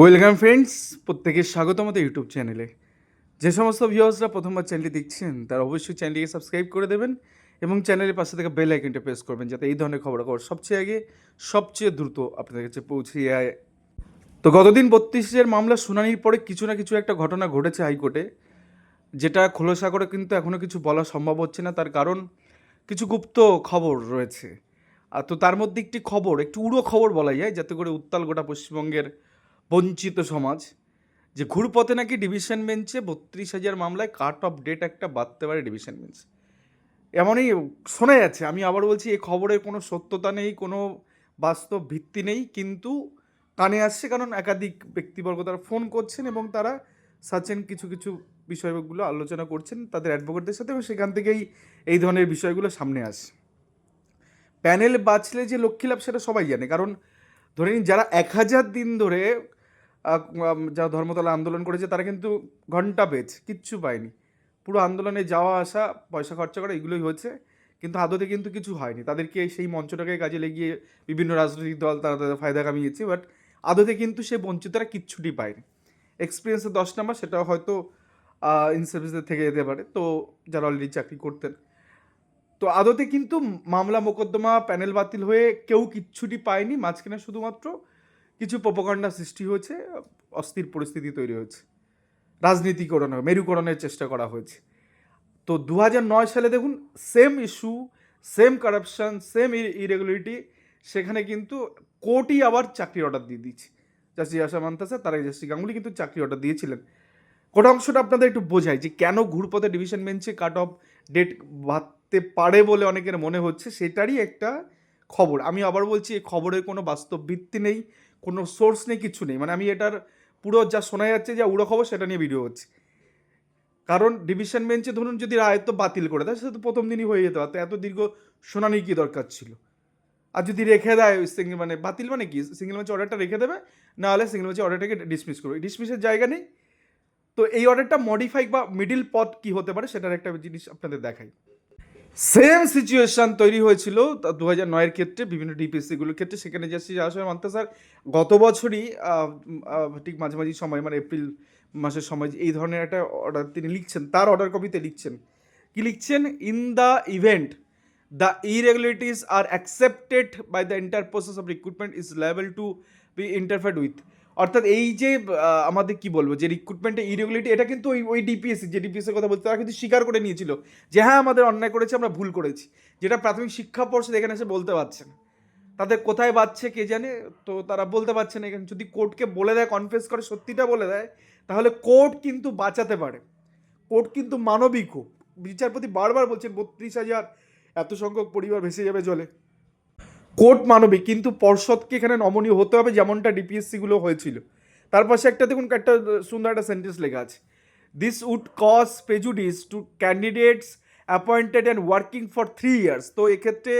Welcome friends, প্রত্যেকের স্বাগত আমাদের ইউটিউব চ্যানেলে। যে সমস্ত ভিউয়ার্সরা প্রথমবার চ্যানেলটি দেখছেন, তারা অবশ্যই চ্যানেলটিকে সাবস্ক্রাইব করে দেবেন এবং চ্যানেলের পাশে থেকে বেল আইকনটা প্রেস করবেন যাতে এই ধরনের খবরাখবর সবচেয়ে আগে, সবচেয়ে দ্রুত আপনাদের কাছে পৌঁছে যায়। তো গতদিন বত্রিশের মামলা শুনানির পরে কিছু না কিছু একটা ঘটনা ঘটেছে হাইকোর্টে, যেটা খোলসা করে কিন্তু এখনও কিছু বলা সম্ভব হচ্ছে না, তার কারণ কিছু গুপ্ত খবর রয়েছে। আর তো তার মধ্যে একটি খবর, একটু উড়ো খবর বলা যায়, যাতে করে উত্তাল গোটা পশ্চিমবঙ্গের বঞ্চিত সমাজ, যে ঘুরপথে নাকি ডিভিশন বেঞ্চে বত্রিশ হাজার মামলায় কাট অফ ডেট একটা বাঁধতে পারে ডিভিশন বেঞ্চ এমনই শোনা যাচ্ছে, আমি আবার বলছি এই খবরের কোনো সত্যতা নেই, কোনো বাস্তব ভিত্তি নেই, কিন্তু কানে আসছে কারণ একাধিক ব্যক্তিবর্গ তারা ফোন করছেন এবং তারা সার্চেন কিছু কিছু বিষয়গুলো আলোচনা করছেন, তাদের অ্যাডভোকেটদের সাথে এবং সেখান থেকেই এই ধরনের বিষয়গুলো সামনে আসে প্যানেল বাঁচলে যে লক্ষ্মী লাভ সেটা সবাই জানে, কারণ ধরে নিন যারা এক হাজার দিন ধরে যারা ধর্মতলা আন্দোলন করেছে, তারা কিন্তু ঘণ্টা পেয়েছে কিচ্ছু পায়নি। পুরো আন্দোলনে যাওয়া, আসা, পয়সা খরচা করা, এগুলোই হচ্ছে কিন্তু আদতে কিন্তু কিছু হয়নি। তাদেরকে সেই মঞ্চটাকে কাজে লেগিয়ে বিভিন্ন রাজনৈতিক দল, তারা তাদের ফায়দা কামিয়েছে বাট আদতে কিন্তু সে বঞ্চিতরা কিচ্ছুটি পায়নি। এক্সপিরিয়েন্সের দশ নাম্বার সেটা হয়তো ইন সার্ভিসের থেকে যেতে পারে। তো যারা অলরেডি চাকরি করতেন। তো আদতে কিন্তু মামলা, মোকদ্দমা প্যানেল বাতিল হয়ে কেউ কিচ্ছুটি পায়নি। মাঝখানে শুধুমাত্র কিছু প্রপকাণ্ডা সৃষ্টি হয়েছে, অস্থির পরিস্থিতি তৈরি হয়েছে। রাজনীতিকরণ, মেরুকরণের চেষ্টা করা হয়েছে। তো দু নয় সালে দেখুন same issue same corruption same irregularity সেখানে কিন্তু কোর্টই আবার চাকরি অর্ডার দিয়ে দিচ্ছে জাস্টিস আশা মান্তাসা তারা জাস্টিস গাঙ্গুলি কিন্তু চাকরি অর্ডার দিয়েছিলেন। কোটা অংশটা আপনাদের একটু বোঝাই যে কেন ঘুরপথে ডিভিশন বেঞ্চে কাট অফ ডেট বাঁধতে পারে বলে অনেকের মনে হচ্ছে, সেটারই একটা খবর। আমি আবার বলছি, এই খবরের কোনো বাস্তব ভিত্তি নেই। কোনো সোর্স নেই, কিছু নেই। মানে আমি এটার পুরো যা শোনা যাচ্ছে, যা উড়ো খবর, সেটা নিয়ে ভিডিও হচ্ছে কারণ ডিভিশন বেঞ্চে ধরুন যদি রায়ত্ব বাতিল করে দেয়, সেটা তো প্রথম দিনই হয়ে যেতে পারতো এত দীর্ঘ শুনানি কি দরকার ছিল? আর যদি রেখে দেয় সিঙ্গেল মানে বাতিল মানে কি? সিঙ্গেল ম্যাচে অর্ডারটা রেখে দেবে, না হলে সিঙ্গেল ম্যাচে অর্ডারটাকে ডিসমিস করবে। ডিসমিসের জায়গা নেই। তো এই অর্ডারটা মডিফাই বা মিডিল পথ কি হতে পারে, সেটার একটা জিনিস আপনাদের দেখাই। সেম সিচুয়েশন তৈরি হয়েছিল দু হাজার নয়ের ক্ষেত্রে, বিভিন্ন ডিপিএসসিগুলোর ক্ষেত্রে। সেখানে জাস্টিস আসলে মানতে স্যার গত বছরই ঠিক মাঝামাঝি সময় মানে এপ্রিল মাসের সময় এই ধরনের একটা অর্ডার তিনি লিখছেন, তার অর্ডার কপিতে লিখছেন। কি লিখছেন? In the event the irregularities are accepted by the entire process of recruitment is level to be interfered with অর্থাৎ এই যে আমাদের কি বলব, যে রিক্রুটমেন্টে ইরেগুলারিটি এটা কিন্তু ওই ওই ডিপিএসসি যে ডিপিএসসির কথা বলছে, তারা কিন্তু স্বীকার করে নিয়েছিল যে হ্যাঁ আমাদের অন্যায় করেছে, আমরা ভুল করেছি। যেটা প্রাথমিক শিক্ষা পর্ষদ এখানে এসে বলতে পারছে না। তাদের কোথায় বাচ্ছে কে জানে, তো তারা বলতে পারছে না এখানে। যদি কোর্টকে বলে দেয় কনফেস করে, সত্যিটা বলে দেয়, তাহলে কোর্ট কিন্তু বাঁচাতে পারে। কোর্ট কিন্তু মানবিকও। বিচারপতি বারবার বলছেন বত্রিশ হাজার, এত সংখ্যক পরিবার ভেসে যাবে জলে। কোর্ট মানবিক, কিন্তু পর্ষদকে এখানে নমনীয় হতে হবে যেমনটা ডিপিএসসিগুলো হয়েছিল। তার পাশে একটা দেখুন, একটা সুন্দর একটা সেন্টেন্স লেখা আছে। This would cause prejudice to candidates appointed and working for three years তো এক্ষেত্রে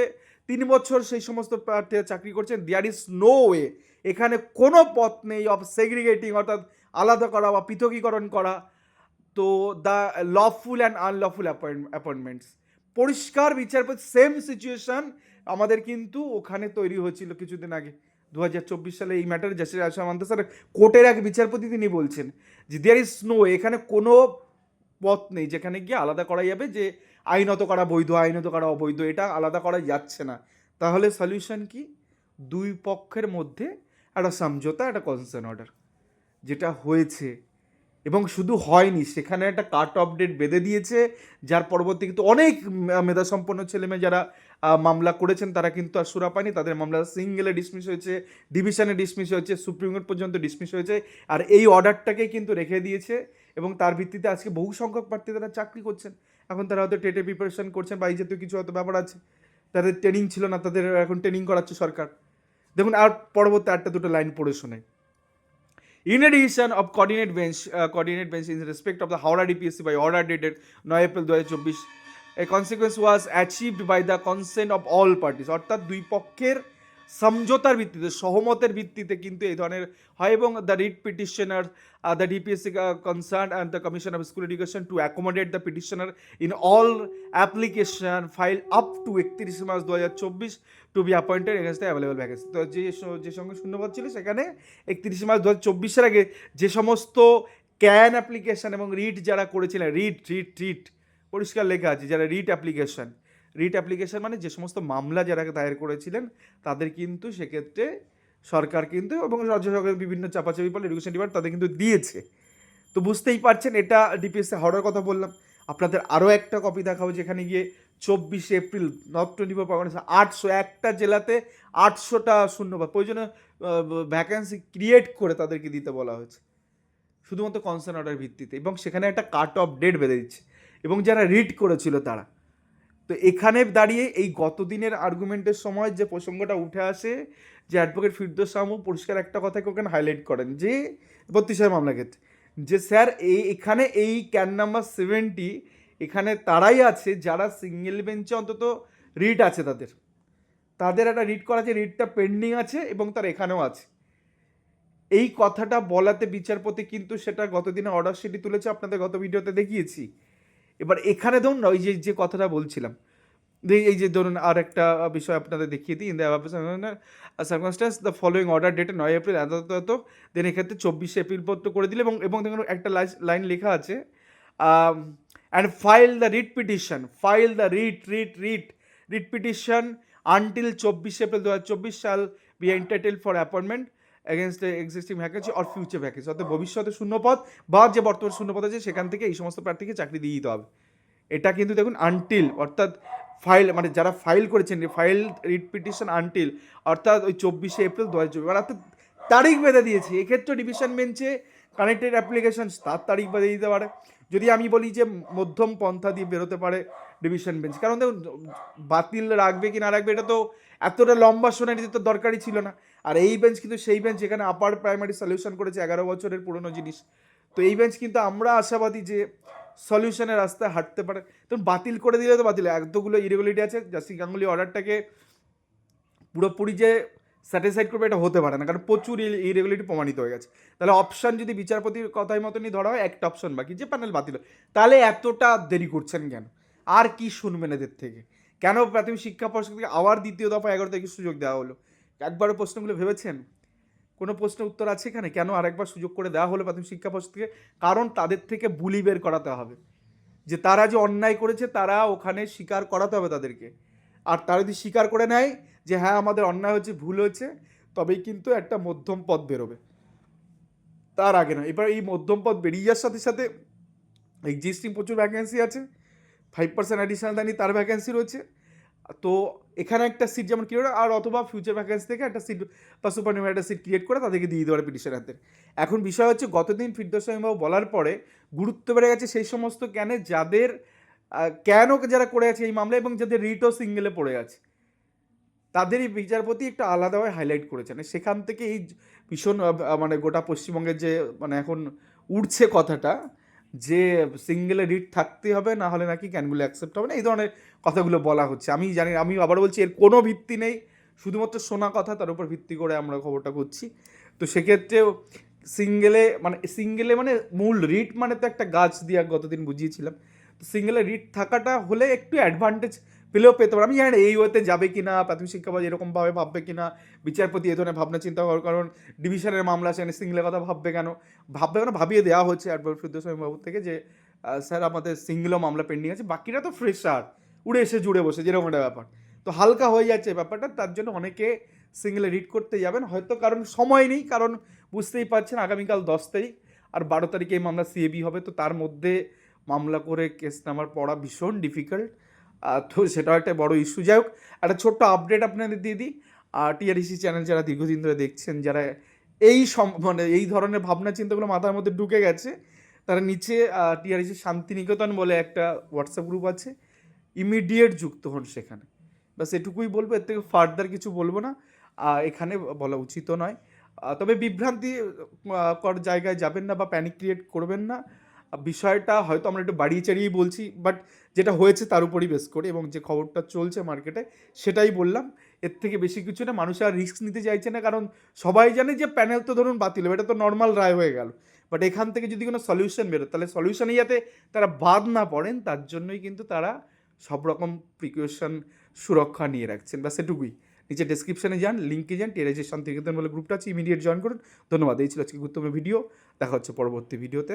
তিন বছর সেই সমস্ত প্রার্থীরা চাকরি করছেন। দেয়ার ইজ নো ওয়ে এখানে কোনো পথ নেই অফ সেগ্রিগেটিং অর্থাৎ আলাদা করা বা পৃথকীকরণ করা। তো the lawful and unlawful appoint appointments পরিষ্কার বিচারপতি সেম সিচুয়েশন আমাদের কিন্তু ওখানে তৈরি হয়েছিল কিছুদিন আগে। দু হাজার চব্বিশ সালে এই matter justice Asha Mantha sir কোর্টের এক বিচারপতি তিনি বলছেন যে দেয়ার ইজ নো এখানে কোনো পথ নেই যেখানে গিয়ে আলাদা করা যাবে যে, আইনত করা বৈধ, আইনত করা অবৈধ, এটা আলাদা করা যাচ্ছে না। তাহলে সলিউশন কি? দুই পক্ষের মধ্যে একটা সমঝোতা, একটা কনসেন অর্ডার যেটা হয়েছে। এবং শুধু হয়নি, সেখানে একটা কাট অফ ডেট বেঁধে দিয়েছে, যার পরবর্তী কিন্তু অনেক মেধাসম্পন্ন ছেলেমেয়ে যারা মামলা করেছেন, তারা কিন্তু আর সুরা পায়নি। তাদের মামলা সিঙ্গেলে ডিসমিস হয়েছে ডিভিশনে ডিসমিস হয়েছে সুপ্রিম কোর্ট পর্যন্ত ডিসমিস হয়েছে, আর এই অর্ডারটাকে কিন্তু রেখে দিয়েছে এবং তার ভিত্তিতে আজকে বহু সংখ্যক প্রার্থী তারা চাকরি করছেন। এখন তারা হয়তো টেটে প্রিপারেশন করছেন বা এই জাতীয় কিছু হয়তো ব্যাপার আছে। তাদের ট্রেনিং ছিল না, তাদের এখন ট্রেনিং করাচ্ছে সরকার। দেখুন, আর পরবর্তী আটটা দুটো লাইন পড়ে শোনাই। In addition of coordinate bench, uh, coordinate bench in respect of the Howrah DPSC by order dated 9 April 2024, a consequence was achieved by the consent of all parties অর্থাৎ দুই পক্ষের সমঝোতার ভিত্তিতে, সহমতের ভিত্তিতে কিন্তু এই ধরনের হয় এবং the writ petitioner the DPSC concern and the commission of school education to accommodate the petitioner in all application file up to একত্রিশে মার্চ দু হাজার চব্বিশ to be appointed against available vacancy তো যে যে সঙ্গে শূন্যপদ ছিল সেখানে একত্রিশে মার্চ দু হাজার চব্বিশের আগে যে সমস্ত ক্যান অ্যাপ্লিকেশন এবং রিট যারা করেছিলেন রিট রিট রিট পরিষ্কার লেখা আছে, যারা রিট অ্যাপ্লিকেশন রিট অ্যাপ্লিকেশন মানে যে সমস্ত মামলা যারা দায়ের করেছিলেন, তাদের কিন্তু সেক্ষেত্রে সরকার কিন্তু এবং রাজ্য সরকারের বিভিন্ন চাপাচাপি ফলে এডুকেশন ডিপার্ট তাদের কিন্তু দিয়েছে। তো বুঝতেই পারছেন, এটা ডিপিএসসি হাওড়ার কথা বললাম। আপনাদের আরও একটা কপি দেখাবো, যেখানে গিয়ে চব্বিশে April north twenty four permanence আটশো একটা জেলাতে আটশোটা শূন্যবাদ প্রয়োজনে ভ্যাকেন্সি ক্রিয়েট করে তাদেরকে দিতে বলা হয়েছে। শুধুমাত্র কনসার্ন অর্ডার ভিত্তিতে। এবং সেখানে একটা কাট অফ ডেট বেঁধে দিচ্ছে। এবং যারা রিড করেছিল তারা। তো এখানে দাঁড়িয়ে এই গত দিনের আর্গুমেন্টের সময় যে প্রসঙ্গটা উঠে আসে, যে অ্যাডভোকেট ফিরদোস সামু পরিষ্কার একটা কথাকে ওখানে হাইলাইট করেন, যে বত্রিশের মামলা ক্ষেত্রে, যে স্যার এই এখানে এই ক্যান নাম্বার সেভেন্টি এখানে তারাই আছে যারা সিঙ্গেল বেঞ্চে অন্তত রিট আছে তাদের। তাদের একটা রিট করা আছে রিটটা পেন্ডিং আছে এবং তার এখানেও আছে। এই কথাটা বলাতে বিচারপতি কিন্তু সেটা গতদিনে অর্ডার শিটই তুলেছে, আপনাদের গত ভিডিওতে দেখিয়েছি। এবার এখানে ধরুন ওই যে যে কথাটা বলছিলাম এই যে ধরুন আর একটা বিষয় আপনাদের দেখিয়ে দিই in the the following order ডেটে নয় এপ্রিল এত দেন এক্ষেত্রে চব্বিশে এপ্রিল পর্যন্ত করে দিলে এবং এবং দেখুন একটা লাইন লেখা আছে and file the writ petition file the writ writ writ writ petition until চব্বিশে এপ্রিল দু হাজার চব্বিশ সাল be entertained for appointment against existing vacancy or future vacancy অর্থাৎ ভবিষ্যতে শূন্যপদ বা যে বর্তমান শূন্যপদ আছে, সেখান থেকে এই সমস্ত প্রার্থীকে চাকরি দিয়ে দিতে হবে। এটা কিন্তু দেখুন আনটিল অর্থাৎ ফাইল মানে যারা ফাইল করেছেন ফাইল রিট পিটিশন আনটিল অর্থাৎ ওই চব্বিশে এপ্রিল দু হাজার চব্বিশ অর্থাৎ তারিখ বেঁধে দিয়েছে। এক্ষেত্রে ডিভিশন বেঞ্চে কানেক্টেড অ্যাপ্লিকেশন তার তারিখ বেঁধে দিতে পারে। যদি আমি বলি যে মধ্যম পন্থা দিয়ে বেরোতে পারে ডিভিশন বেঞ্চ কারণ দেখুন, বাতিল রাখবে কি না রাখবে, এটা তো এতটা লম্বা শুনানি তো দরকারই ছিল না। আর এই বেঞ্চ কিন্তু সেই বেঞ্চ যেখানে আপার প্রাইমারি সলিউশন করেছে এগারো বছরের পুরনো জিনিস। তো এই বেঞ্চ কিন্তু আমরা আশাবাদী যে সলিউশনের রাস্তায় হাঁটতে পারে। তখন বাতিল করে দিলে তো বাতিল, এতগুলো ইরেগুলিটি আছে জাস্টিস গাঙ্গুলি অর্ডারটাকে পুরোপুরি যে স্যাটিসফাইড করবে এটা হতে পারে না, কারণ প্রচুর ইরেগুলিটি প্রমাণিত হয়ে গেছে। তাহলে অপশান যদি বিচারপতির কথাই মতনই ধরা হয়, একটা অপশন বাকি, যে প্যানেল বাতিল তাহলে এতটা দেরি করছেন কেন? আর কি শুনবেন এদের থেকে? কেন প্রাথমিক শিক্ষা পর্ষদ থেকে আবার দ্বিতীয় দফা এগারো থেকে সুযোগ দেওয়া হলো? একবারও প্রশ্নগুলো ভেবেছেন? কোনো প্রশ্নের উত্তর আছে এখানে? কেন আরেকবার সুযোগ করে দেওয়া হলো প্রাথমিক শিক্ষা পর্ষদ থেকে? কারণ তাদের থেকে বুলি বের করাতে হবে। যে তারা যে অন্যায় করেছে, তারা ওখানে স্বীকার করাতে হবে তাদেরকে। আর তারা যদি স্বীকার করে নেয় যে হ্যাঁ আমাদের অন্যায় হয়েছে, ভুল হয়েছে, তবেই কিন্তু একটা মধ্যম পথ বেরোবে। তার আগে না এবার এই মধ্যম পথ বেরিয়ে যাওয়ার সাথে সাথে এক্সিস্টিং প্রচুর ভ্যাকেন্সি আছে। ফাইভ পার্সেন্ট অ্যাডিশনাল দানি তার ভ্যাকেন্সি রয়েছে। তো এখানে একটা সিট যেমন ক্রিয়েট আর অথবা ফিউচার ভ্যাকেন্সি থেকে একটা সিট বা সুপার একটা সিট ক্রিয়েট করে তাদেরকে দিয়ে দিতে পারে পিটিশনারদের এখন বিষয় হচ্ছে, গতদিন ফিরদোসাইবাবু বলার পরে গুরুত্ব বেড়ে গেছে সেই সমস্ত ক্যানে যাদের কেন যারা করে আছে এই মামলা এবং যাদের রিটও সিঙ্গেলে পড়ে আছে। তাদের তাদেরই বিচারপতি একটা আলাদাভাবে হাইলাইট করেছেন সেখান থেকে এই ভীষণ মানে গোটা পশ্চিমবঙ্গের যে মানে এখন উঠছে কথাটা যে সিঙ্গেলে রিড থাকতে হবে, না হলে নাকি ক্যানগুলো অ্যাকসেপ্ট হবে না, এই ধরনের কথাগুলো বলা হচ্ছে। আমি জানি আমি আবার বলছি, এর কোনো ভিত্তি নেই। শুধুমাত্র শোনা কথা, তার উপর ভিত্তি করে আমরা খবরটা করছি তো সেক্ষেত্রেও সিঙ্গেলে মানে সিঙ্গেলে মানে মূল রিট মানে তো একটা গাছ দিয়ে গতদিন বুঝিয়েছিলাম। তো সিঙ্গেলে রিট থাকাটা হলে একটু অ্যাডভান্টেজ পেলেও পেতে পারে। আমি জানি না এই ওয়েতে যাবে কি না প্রাথমিক শিক্ষা বা এরকমভাবে ভাববে কি না বিচারপতি এ ধরনের ভাবনা চিন্তা করার কারণ, ডিভিশনের মামলা সেখানে সিঙ্গেলের কথা ভাববে কেন? ভাববে কেন? ভাবিয়ে দেওয়া হচ্ছে অ্যাডভোকেট ফিরদোসাইম বাবু থেকে যে স্যার আমাদের সিঙ্গেলও মামলা পেন্ডিং আছে, বাকিরা তো ফ্রেশার উড়ে এসে জুড়ে বসে, যেরকম একটা ব্যাপার। তো হালকা হয়ে যাচ্ছে ব্যাপারটা, তার জন্য অনেকে সিঙ্গেলে রিড করতে যাবেন, হয়তো কারণ সময় নেই, কারণ বুঝতেই পারছেন আগামীকাল দশ তারিখ, আর বারো তারিখে এই মামলা সিএবি হবে, তো তার মধ্যে মামলা করে কেস নামার পড়া ভীষণ ডিফিকাল্ট তো সেটাও একটা বড় ইস্যু যাই হোক, একটা ছোট্ট আপডেট আপনাদের দিয়ে দিই। আর টিআরইসি চ্যানেল যারা দীর্ঘদিন ধরে দেখছেন, যারা এই সম মানে এই ধরনের ভাবনা চিন্তাগুলো মাথার মধ্যে ঢুকে গেছে, তারা নিচে টিআরইসি শান্তিনিকেতন বলে একটা হোয়াটসঅ্যাপ গ্রুপ আছে। ইমিডিয়েট যুক্ত হন সেখানে। বাস এটুকুই বলব, এর থেকে ফার্দার কিছু বলব না। এখানে বলা উচিতও নয়। তবে বিভ্রান্তি কর জায়গায় যাবেন না বা প্যানিক ক্রিয়েট করবেন না। বিষয়টা হয়তো আমরা একটু বাড়িয়ে চাড়িয়েই বলছি বাট যেটা হয়েছে তার উপরই বেস করে এবং যে খবরটা চলছে মার্কেটে সেটাই বললাম। এর থেকে বেশি কিছু না, মানুষ আর রিস্ক নিতে চাইছে না, কারণ সবাই জানে যে প্যানেল তো ধরুন বাতিল হবে, এটা তো নর্মাল রায় হয়ে গেল। বাট এখান থেকে যদি কোনো সলিউশন বেরোয়, তাহলে সলিউশনে যাতে তারা বাদ না পড়েন, তার জন্যই কিন্তু তারা সব রকম প্রিকশন সুরক্ষা নিয়ে রাখছেন। বা সেটুকুই নিচে ডেসক্রিপশনে যান লিঙ্কে যান টেরাজের শান্তিনিকেতন বলে গ্রুপটা আছে ইমিডিয়েট জয়েন করুন। ধন্যবাদ। এই ছিল আজকে গুরুত্বপূর্ণ ভিডিও দেখা হচ্ছে পরবর্তী ভিডিওতে